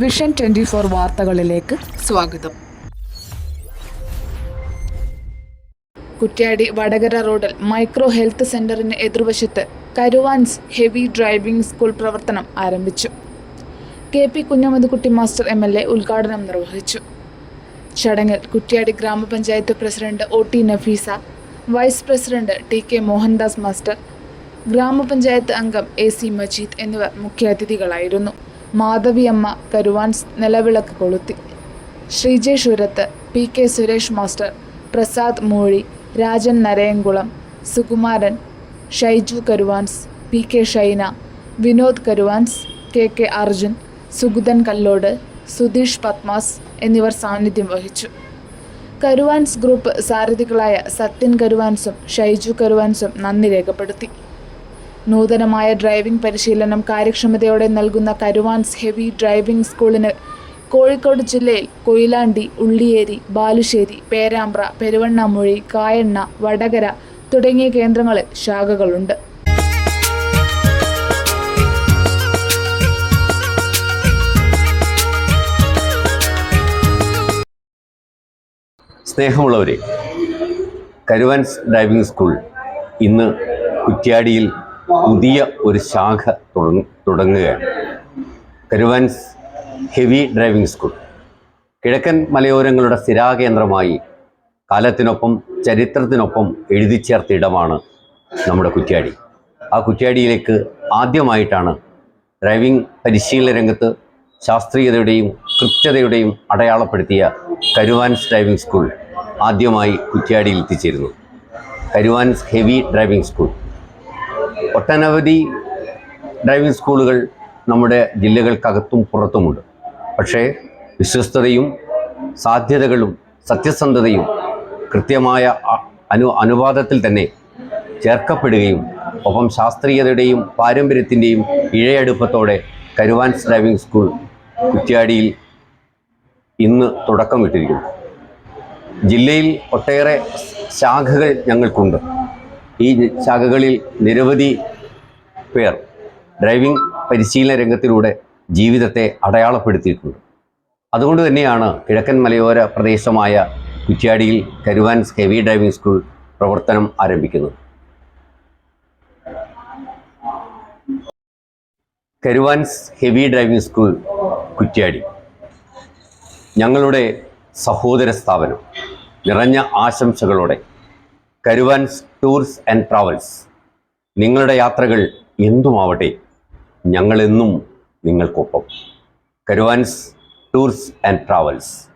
Vision twenty four വാർത്തകളിലേക്ക് സ്വാഗതം. കുറ്റ്യാടി വടകര റോഡിൽ മൈക്രോ ഹെൽത്ത് സെന്ററിന് എതിർവശത്ത് കരുവാൻസ് ഹെവി ഡ്രൈവിംഗ് സ്കൂൾ പ്രവർത്തനം ആരംഭിച്ചു. K P Kunhammathukutty master M L A ഉദ്ഘാടനം നിർവഹിച്ചു. ചടങ്ങിൽ കുറ്റ്യാടി ഗ്രാമപഞ്ചായത്ത് president O T Nafeesa vice president T K Mohandas master ഗ്രാമപഞ്ചായത്ത് അംഗം എ സി മജീദ് എന്നിവർ മുഖ്യാതിഥികളായിരുന്നു. മാധവിയമ്മ കരുവാൻസ് നിലവിളക്ക് കൊളുത്തി. Sreejesh Urath P K Suresh master Prasad Moozhi Rajan Narayankulam Sukumaran Shaiju Karuvans P K Shaina Vinod Karuvans K K Arjun Suguthan Kallode Sudheesh Padmas എന്നിവർ സാന്നിധ്യം വഹിച്ചു. Karuvans group സാരഥികളായ സത്യൻ കരുവാൻസും ഷൈജു കരുവാൻസും നന്ദി രേഖപ്പെടുത്തി. നൂതനമായ ഡ്രൈവിംഗ് പരിശീലനം കാര്യക്ഷമതയോടെ നൽകുന്ന കരുവാൻസ് ഹെവി ഡ്രൈവിംഗ് സ്കൂളിന് കോഴിക്കോട് ജില്ലയിൽ കൊയിലാണ്ടി ഉള്ളിയേരി ബാലുശ്ശേരി പേരാമ്പ്ര പെരുവണ്ണാമൊഴി കായണ്ണ വടകര തുടങ്ങിയ കേന്ദ്രങ്ങളിൽ ശാഖകളുണ്ട്. സ്നേഹമുള്ളവരെ കരുവാൻസ് ഡ്രൈവിംഗ് സ്കൂൾ ഇന്ന് കുറ്റ്യാടിയിൽ പുതിയ ഒരു ശാഖ തുടങ്ങ- തുടങ്ങുകയാണ്. Karuvans heavy driving school. കിഴക്കൻ മലയോരങ്ങളുടെ സ്ഥിരാകേന്ദ്രമായി കാലത്തിനൊപ്പം ചരിത്രത്തിനൊപ്പം എഴുതി ചേർത്ത ഇടമാണ് നമ്മുടെ കുറ്റ്യാടി. ആ കുറ്റ്യാടിയിലേക്ക് ആദ്യമായിട്ടാണ് ഡ്രൈവിംഗ് പരിശീലന രംഗത്ത് ശാസ്ത്രീയതയുടെയും കൃത്യതയുടെയും അടയാളപ്പെടുത്തിയ കരുവാൻസ് ഡ്രൈവിംഗ് സ്കൂൾ ആദ്യമായി കുറ്റ്യാടിയിൽ എത്തിച്ചേരുന്നു. Karuvans heavy driving school. ഒട്ടനവധി ഡ്രൈവിംഗ് സ്കൂളുകൾ നമ്മുടെ ജില്ലകൾക്കകത്തും പുറത്തുമുണ്ട്. പക്ഷേ വിശ്വസ്തതയും സാധ്യതകളും സത്യസന്ധതയും കൃത്യമായ അനു അനുവാദത്തിൽ തന്നെ ചേർക്കപ്പെടുകയും ഒപ്പം ശാസ്ത്രീയതയുടെയും പാരമ്പര്യത്തിന്റെയും ഇഴയടുപ്പത്തോടെ കരുവാൻസ് ഡ്രൈവിംഗ് സ്കൂൾ കുറ്റ്യാടിയിൽ ഇന്ന് തുടക്കമിട്ടിരിക്കുന്നു. ജില്ലയിൽ ഒട്ടേറെ ശാഖകൾ ഞങ്ങൾക്കുണ്ട്. ഈ ശാഖകളിൽ നിരവധി പേർ ഡ്രൈവിംഗ് പരിശീലന രംഗത്തിലൂടെ ജീവിതത്തെ അടയാളപ്പെടുത്തിയിട്ടുണ്ട്. അതുകൊണ്ട് തന്നെയാണ് കിഴക്കൻ മലയോര പ്രദേശമായ കുറ്റ്യാടിയിൽ കരുവാൻസ് ഹെവി ഡ്രൈവിംഗ് സ്കൂൾ പ്രവർത്തനം ആരംഭിക്കുന്നത്. Karuvans heavy driving school Kuttiady. ഞങ്ങളുടെ സഹോദര സ്ഥാപനം. നിറഞ്ഞ ആശംസകളോടെ കരുവാൻസ് ടൂർസ് ആൻഡ് ട്രാവൽസ്. നിങ്ങളുടെ യാത്രകൾ എന്തുമാവട്ടെ ഞങ്ങളെന്നും നിങ്ങൾക്കൊപ്പം. Karuvans tours and travels.